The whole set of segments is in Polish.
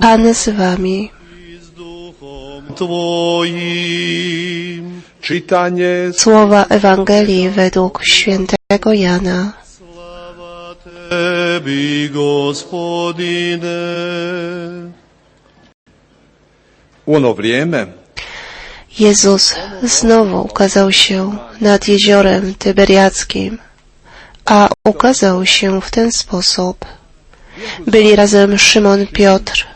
Pan z wami. Słowa Ewangelii według świętego Jana. Ono vrijeme Jezus znowu ukazał się nad jeziorem Tyberiackim, a ukazał się w ten sposób. Byli razem Szymon Piotr,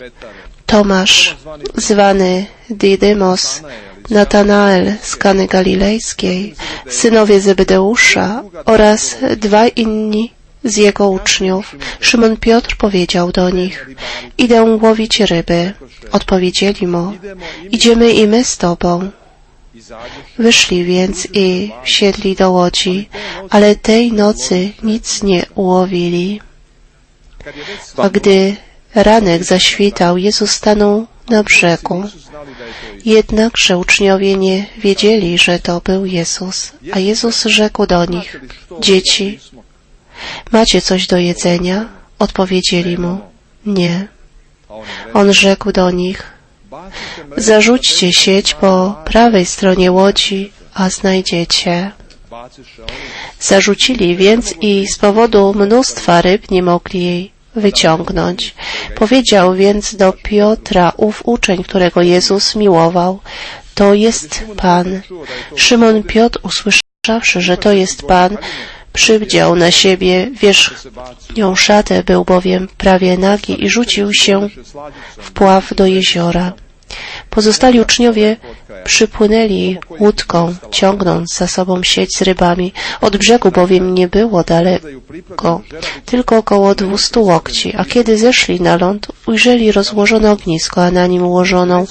Tomasz, zwany Didymos, Natanael z Kany Galilejskiej, synowie Zebedeusza oraz dwaj inni z jego uczniów. Szymon Piotr powiedział do nich, idę łowić ryby. Odpowiedzieli mu, idziemy i my z tobą. Wyszli więc i wsiedli do łodzi, ale tej nocy nic nie ułowili. A gdy ranek zaświtał, Jezus stanął na brzegu. Jednakże uczniowie nie wiedzieli, że to był Jezus. A Jezus rzekł do nich, dzieci, macie coś do jedzenia? Odpowiedzieli mu, nie. On rzekł do nich, zarzućcie sieć po prawej stronie łodzi, a znajdziecie. Zarzucili więc i z powodu mnóstwa ryb nie mogli jej wyciągnąć. Powiedział więc do Piotra ów uczeń, którego Jezus miłował, to jest Pan. Szymon Piotr usłyszawszy, że to jest Pan, przywdział na siebie wierzchnią szatę, był bowiem prawie nagi i rzucił się w pław do jeziora. Pozostali uczniowie przypłynęli łódką, ciągnąc za sobą sieć z rybami. Od brzegu bowiem nie było daleko, tylko około dwustu łokci, a kiedy zeszli na ląd, ujrzeli rozłożone ognisko, a na nim ułożoną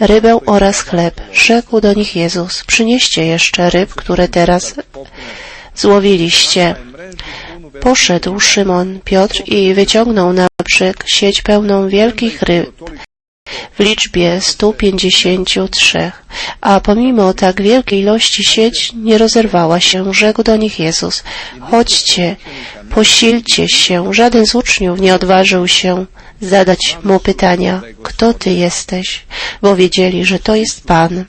rybę oraz chleb. Rzekł do nich Jezus, przynieście jeszcze ryb, które teraz złowiliście. Poszedł Szymon Piotr i wyciągnął na brzeg sieć pełną wielkich ryb w liczbie 153, a pomimo tak wielkiej ilości sieć nie rozerwała się. Rzekł do nich Jezus, chodźcie, posilcie się. Żaden z uczniów nie odważył się zadać mu pytania, kto ty jesteś, bo wiedzieli, że to jest Pan.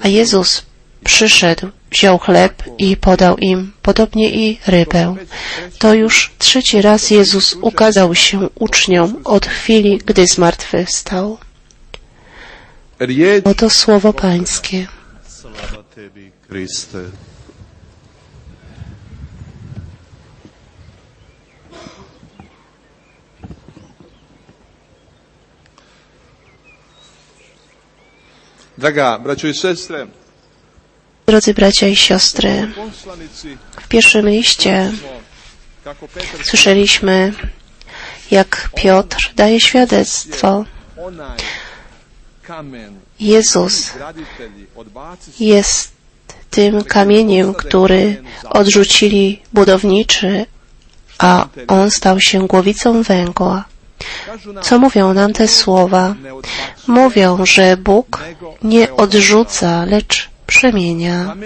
A Jezus przyszedł, wziął chleb i podał im, podobnie i rybę. To już trzeci raz Jezus ukazał się uczniom od chwili, gdy zmartwychwstał. Oto słowo Pańskie. Draga braćo i sestre, Drodzy bracia i siostry, w pierwszym liście słyszeliśmy, jak Piotr daje świadectwo. Jezus jest tym kamieniem, który odrzucili budowniczy, a on stał się głowicą węgła. Co mówią nam te słowa? Mówią, że Bóg nie odrzuca, lecz przemienia.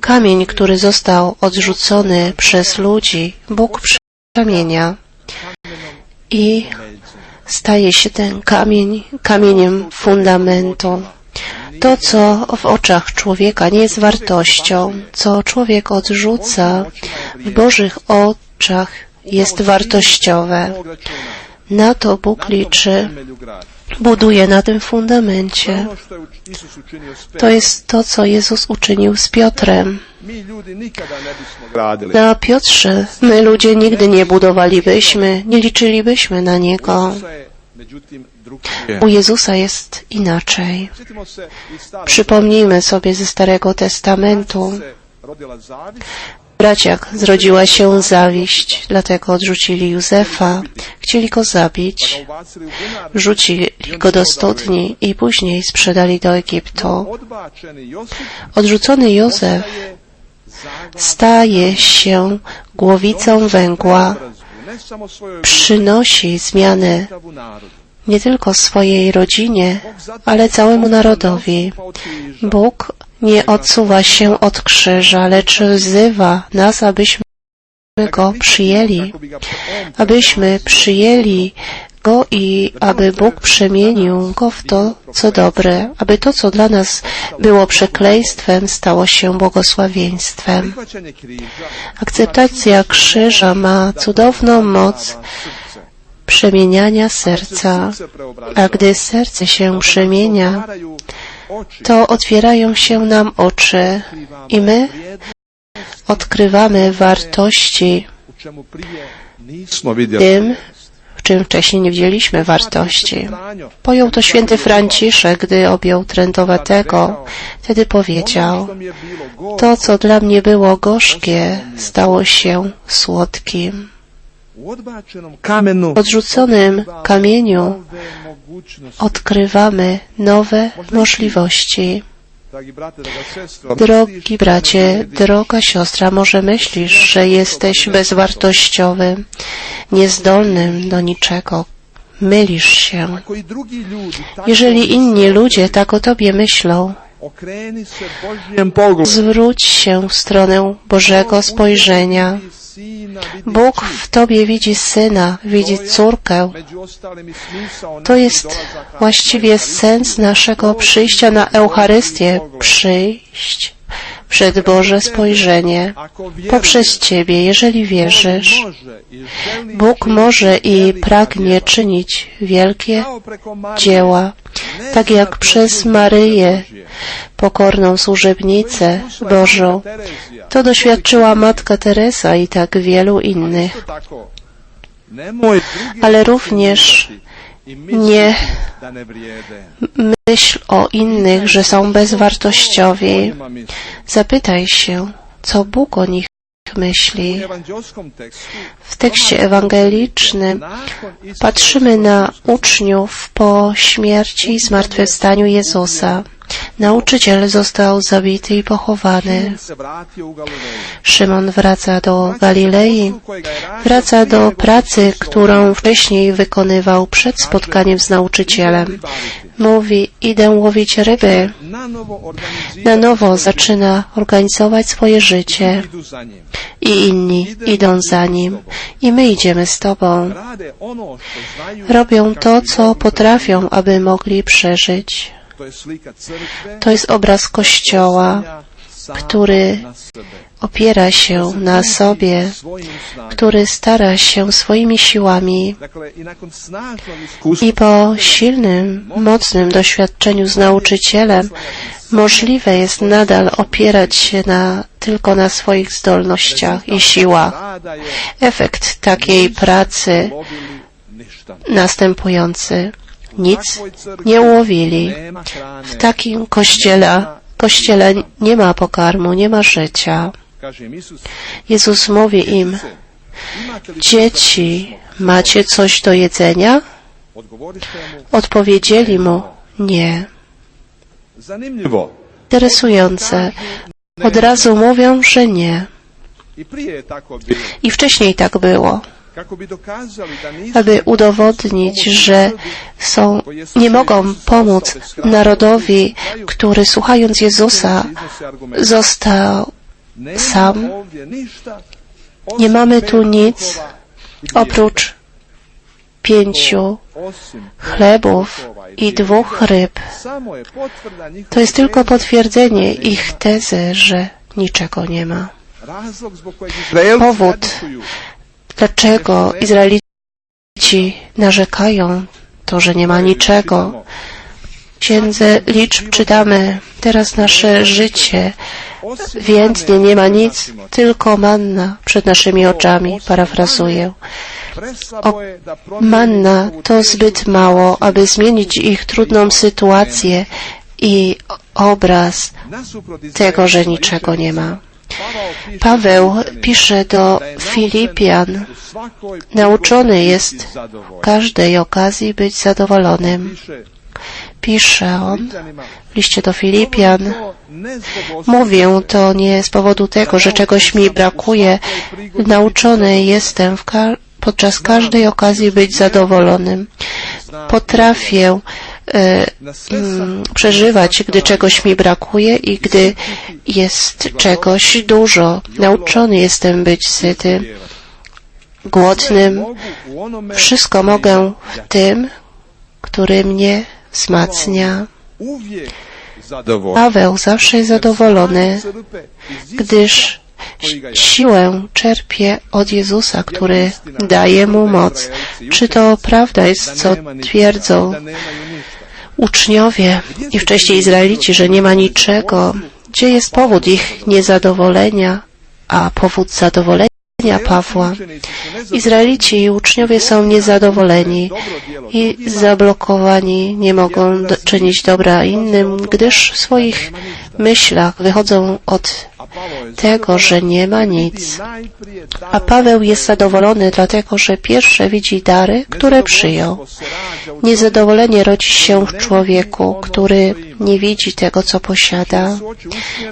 Kamień, który został odrzucony przez ludzi, Bóg przemienia i staje się ten kamień kamieniem fundamentu. To, co w oczach człowieka nie jest wartością, co człowiek odrzuca, w Bożych oczach jest wartościowe. Na to Bóg liczy. Buduje na tym fundamencie. To jest to, co Jezus uczynił z Piotrem. Na Piotrze my ludzie nigdy nie budowalibyśmy, nie liczylibyśmy na Niego. U Jezusa jest inaczej. Przypomnijmy sobie ze Starego Testamentu. Braciach zrodziła się zawiść, dlatego odrzucili Józefa, chcieli go zabić, wrzucili go do studni i później sprzedali do Egiptu. Odrzucony Józef staje się głowicą węgła, przynosi narodu. nie tylko swojej rodzinie, ale całemu narodowi. Bóg nie odsuwa się od krzyża, lecz wzywa nas, abyśmy Go przyjęli, abyśmy przyjęli go i aby Bóg przemienił go w to, co dobre, aby to, co dla nas było przekleństwem, stało się błogosławieństwem. Akceptacja krzyża ma cudowną moc przemieniania serca, a gdy serce się przemienia. To otwierają się nam oczy i my odkrywamy wartości tym, w czym wcześniej nie widzieliśmy wartości. Pojął to święty Franciszek, gdy objął trędowatego. Wtedy powiedział, to co dla mnie było gorzkie, stało się słodkim. odrzuconym kamieniu. Odkrywamy nowe możliwości. Drogi bracie, droga siostra, może myślisz, że jesteś bezwartościowym, niezdolnym do niczego. Mylisz się. Jeżeli inni ludzie tak o tobie myślą, zwróć się w stronę Bożego spojrzenia. Bóg w tobie widzi syna, widzi córkę. To jest właściwie sens naszego przyjścia na Eucharystię, przyjść przed Boże spojrzenie poprzez Ciebie, jeżeli wierzysz. Bóg może i pragnie czynić wielkie dzieła, tak jak przez Maryję, pokorną służebnicę Bożą. To doświadczyła Matka Teresa i tak wielu innych. Ale również nie myśl o innych, że są bezwartościowi. Zapytaj się, co Bóg o nich myśli. W tekście ewangelicznym patrzymy na uczniów po śmierci i zmartwychwstaniu Jezusa. Nauczyciel został zabity i pochowany. Szymon wraca do Galilei, wraca do pracy, którą wcześniej wykonywał przed spotkaniem z nauczycielem. Mówi, idę łowić ryby. Na nowo zaczyna organizować swoje życie i inni idą za nim i my idziemy z Tobą. Robią to, co potrafią, aby mogli przeżyć. To jest obraz Kościoła, który opiera się na sobie, który stara się swoimi siłami i po silnym, mocnym doświadczeniu z nauczycielem możliwe jest nadal opierać się na, tylko na swoich zdolnościach i siłach. Efekt takiej pracy następujący. Nic nie hrane, W takim kościele, kościele nie ma pokarmu, nie ma życia. Jezus mówi im, "Djece, imate li dzieci, macie coś do jedzenia? Odpowiedzieli mu, nie. Interesujące. Od razu mówią, że nie. I wcześniej tak było. Aby udowodnić, że są, nie mogą pomóc narodowi, który słuchając Jezusa został sam. Nie mamy tu nic oprócz pięciu chlebów i dwóch ryb. To jest tylko potwierdzenie ich tezy, że niczego nie ma. Powód. Dlaczego Izraelici narzekają to, że nie ma niczego? Księdze liczb czytamy, teraz nasze życie mane nie ma nic, tylko manna przed naszymi oczami, parafrazuję. Promijeni Manna to zbyt mało, aby zmienić ich trudną sytuację i obraz tego, że niczego nie ma. Paweł pisze do Filipian, nauczony jest zadovoljan. każdej okazji być zadowolonym. Pisze on w liście do Filipian, Mówię to nie z powodu tego, że czegoś mi brakuje. Nauczony jestem w podczas każdej okazji być zadowolonym. Potrafię przeżywać, gdy czegoś mi brakuje i gdy jest czegoś dużo. Nauczony jestem być syty. głodnym. Wszystko mogę w tym, który mnie wzmacnia. Paweł zawsze jest zadowolony, gdyż siłę czerpie od Jezusa, który daje mu moc. Czy to prawda jest, co twierdzą. Uczniowie i wcześniej Izraelici, że nie ma niczego? Gdzie jest powód ich niezadowolenia, a powód zadowolenia Pawła? Izraelici i uczniowie są niezadowoleni i zablokowani, nie mogą czynić dobra innym, gdyż w swoich myślach wychodzą od tego, że nie ma nic. A Paweł jest zadowolony, dlatego że pierwsze widzi dary, które przyjął. Niezadowolenie rodzi się w człowieku, który nie widzi tego, co posiada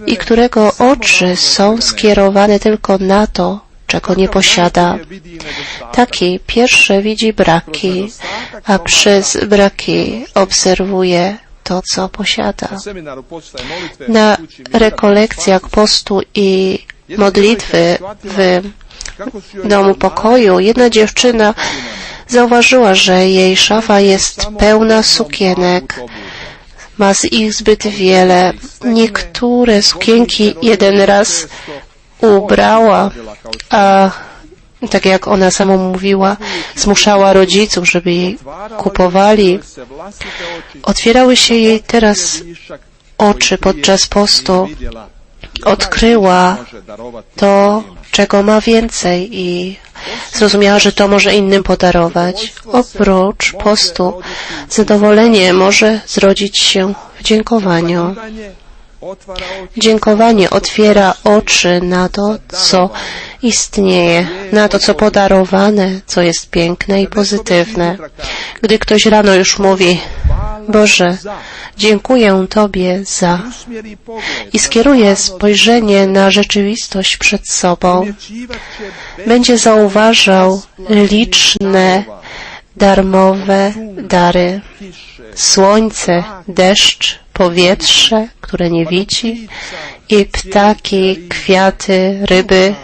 i którego oczy są skierowane tylko na to, czego nie posiada. Taki pierwszy widzi braki, a przez braki obserwuje to, co posiada. Na rekolekcjach postu i modlitwy w domu pokoju jedna dziewczyna zauważyła, że jej szafa jest pełna sukienek. Ma z ich zbyt wiele. Niektóre sukienki jeden raz ubrała, a tak jak ona sama mówiła, zmuszała rodziców, żeby jej kupowali. Otwierały się jej teraz oczy podczas postu. Odkryła to, czego ma więcej i zrozumiała, że to może innym podarować. Oprócz postu, zadowolenie może zrodzić się w dziękowaniu. Dziękowanie otwiera oczy na to, co istnieje, na to, co podarowane, co jest piękne i pozytywne. Gdy ktoś rano już mówi, Boże, dziękuję Tobie za i skieruje spojrzenie na rzeczywistość przed sobą, będzie zauważał liczne darmowe dary. Słońce, deszcz, powietrze, które nie widzi, i ptaki, kwiaty, ryby,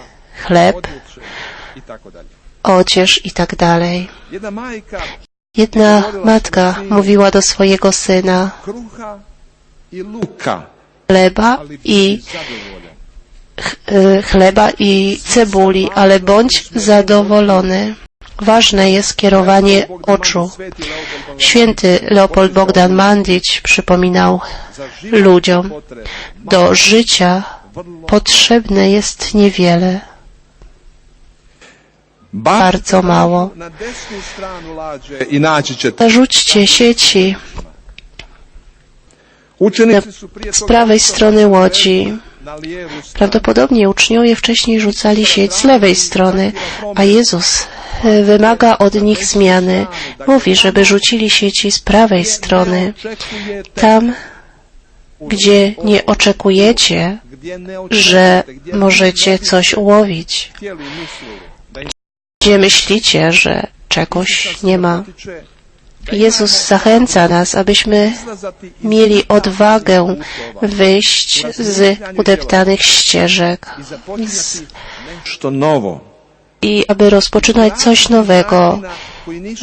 chleb, odzież i tak dalej. Jedna matka mówiła do swojego syna chleba i y, chleba i cebuli, ale bądź zadowolony. Ważne jest kierowanie oczu. Święty Leopold Bogdan Mandić przypominał ludziom, do życia potrzebne jest niewiele, bardzo mało. Zarzućcie sieci z prawej strony łodzi. Prawdopodobnie uczniowie wcześniej rzucali sieć z lewej strony, a Jezus wymaga od nich zmiany. Mówi, żeby rzucili sieci z prawej strony, tam, gdzie nie oczekujecie, że możecie coś ułowić, gdzie myślicie, że czegoś nie ma. Jezus zachęca nas, abyśmy mieli odwagę wyjść z udeptanych ścieżek novo. I aby rozpoczynać coś nowego,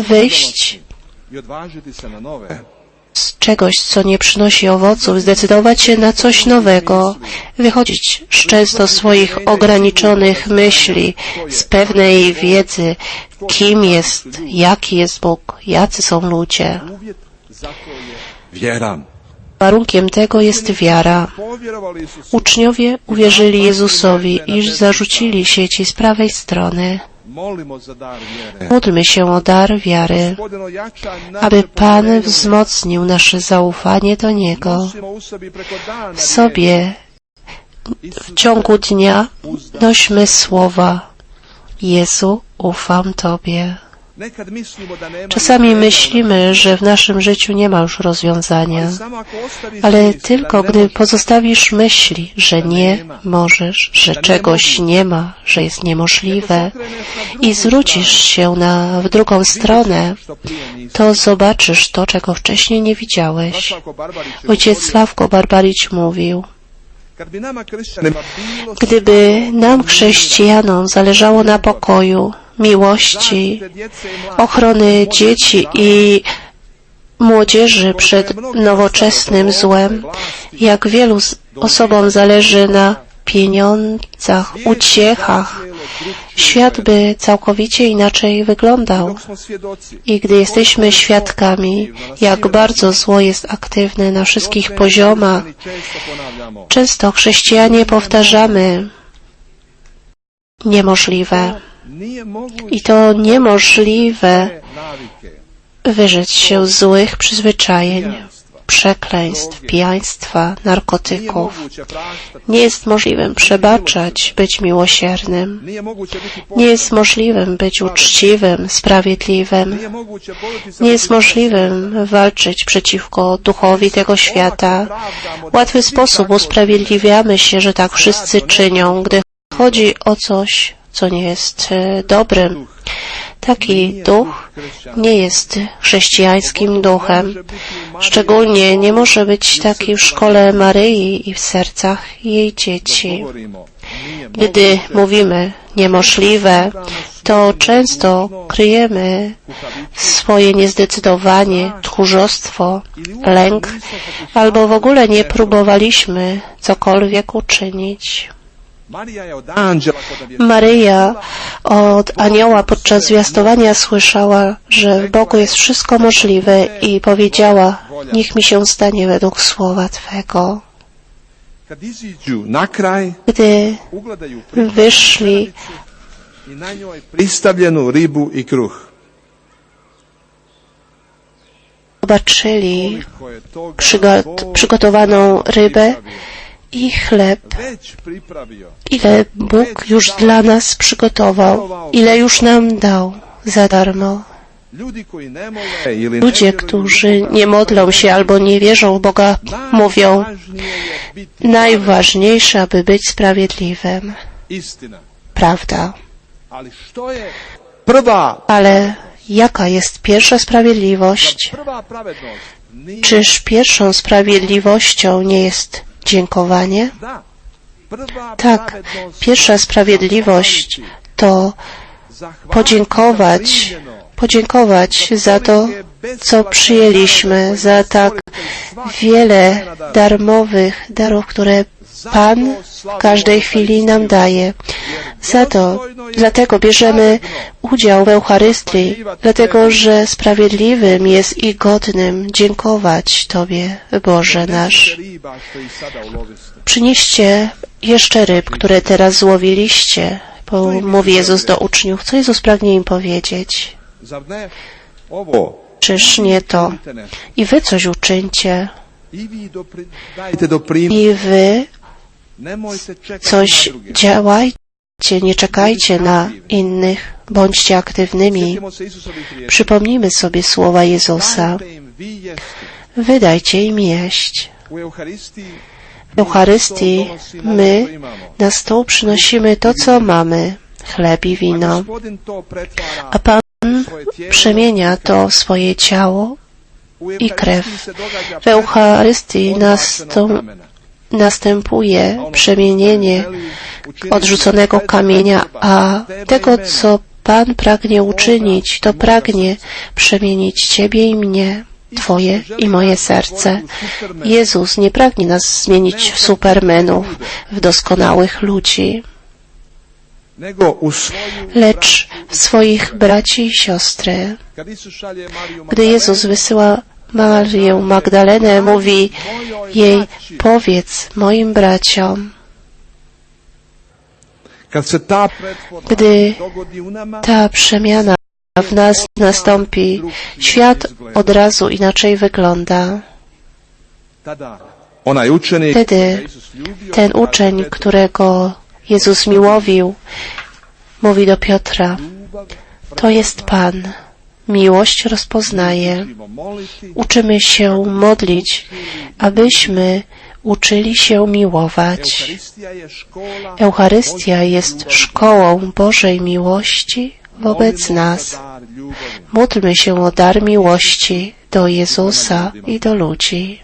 wyjść z czegoś, co nie przynosi owoców, zdecydować się na coś nowego, wychodzić z często swoich ograniczonych myśli, z pewnej wiedzy, kim jest, jaki jest Bóg, jacy są ludzie. Warunkiem tego jest wiara. Uczniowie uwierzyli Jezusowi, iż zarzucili sieci z prawej strony. Módlmy się o dar wiary, aby Pan wzmocnił nasze zaufanie do Niego. W sobie w ciągu dnia nośmy słowa Jezu, ufam Tobie. Czasami myślimy, że w naszym życiu nie ma już rozwiązania, ale tylko gdy pozostawisz myśli, że nie możesz, że czegoś nie ma, że jest niemożliwe i zwrócisz się na, w drugą stronę, to zobaczysz to, czego wcześniej nie widziałeś. Ojciec Sławko Barbarić mówił, Gdyby nam, chrześcijanom, zależało na pokoju, miłości, ochrony dzieci i młodzieży przed nowoczesnym złem, jak wielu osobom zależy na pieniądzach, uciechach, świat by całkowicie inaczej wyglądał. I gdy jesteśmy świadkami, jak bardzo zło jest aktywne na wszystkich poziomach, często chrześcijanie powtarzamy niemożliwe. I to niemożliwe wyrzec się złych przyzwyczajeń, przekleństw, pijaństwa, narkotyków. Nie jest możliwym przebaczać, być miłosiernym. Nie jest możliwym być uczciwym, sprawiedliwym. Nie jest możliwym walczyć przeciwko duchowi tego świata. W łatwy sposób usprawiedliwiamy się, że tak wszyscy czynią, gdy chodzi o coś, co nie jest e, dobrym. Taki duch nie jest chrześcijańskim duchem. Szczególnie nie może być taki w szkole Maryi i w sercach jej dzieci. Gdy mówimy niemożliwe, to często kryjemy swoje niezdecydowanie, tchórzostwo, lęk, albo w ogóle nie próbowaliśmy cokolwiek uczynić. Maryja od anioła podczas zwiastowania słyszała, że w Bogu jest wszystko możliwe i powiedziała, niech mi się stanie według słowa Twego. Gdy wyszli, zobaczyli przygotowaną rybę i chleb, ile Bóg już dla nas przygotował, ile już nam dał za darmo. Ludzie, którzy nie modlą się albo nie wierzą w Boga, mówią, najważniejsze, aby być sprawiedliwym. Prawda. Ale jaka jest pierwsza sprawiedliwość? Czyż pierwszą sprawiedliwością nie jest dziękowanie? Tak, pierwsza sprawiedliwość to podziękować, podziękować za to, co przyjęliśmy, za tak wiele darmowych darów, które Pan w każdej chwili nam daje. Za to, dlatego bierzemy udział w Eucharystii, dlatego że sprawiedliwym jest i godnym dziękować Tobie, Boże nasz. Przynieście jeszcze ryb, które teraz złowiliście, bo mówi Jezus do uczniów. Co Jezus pragnie im powiedzieć? Czyż nie to? I wy coś uczyńcie, I wy coś na działajcie, nie czekajcie na innych, bądźcie aktywnymi. Przypomnijmy sobie słowa Jezusa. Wydajcie im jeść. W Eucharystii my na stół przynosimy to, co mamy, chleb i wino, to a Pan przemienia to swoje ciało. I krew. W Eucharystii nastą, kamena. Następuje przemienienie odrzuconego kamienia, a tego, co Pan pragnie uczynić, to pragnie przemienić Ciebie i mnie, Twoje i moje serce. Jezus nie pragnie nas zmienić w supermenów, w doskonałych ludzi, lecz w swoich braci i siostry. Gdy Jezus wysyła Marię Magdalenę, mówi jej, powiedz moim braciom, Gdy ta przemiana w nas nastąpi, świat od razu inaczej wygląda. Wtedy Ten uczeń, którego Jezus miłowił, mówi do Piotra, to jest Pan. Miłość rozpoznaje. Uczymy się modlić, abyśmy uczyli się miłować. Eucharystia jest szkołą Bożej miłości wobec nas. Módlmy się o dar miłości do Jezusa i do ludzi.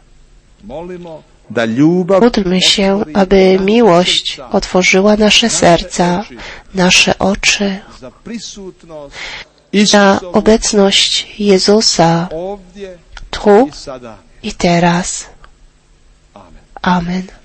Módlmy się, aby miłość otworzyła nasze serca, nasze oczy Isusovu obecność Jezusa tu i teraz. Amen.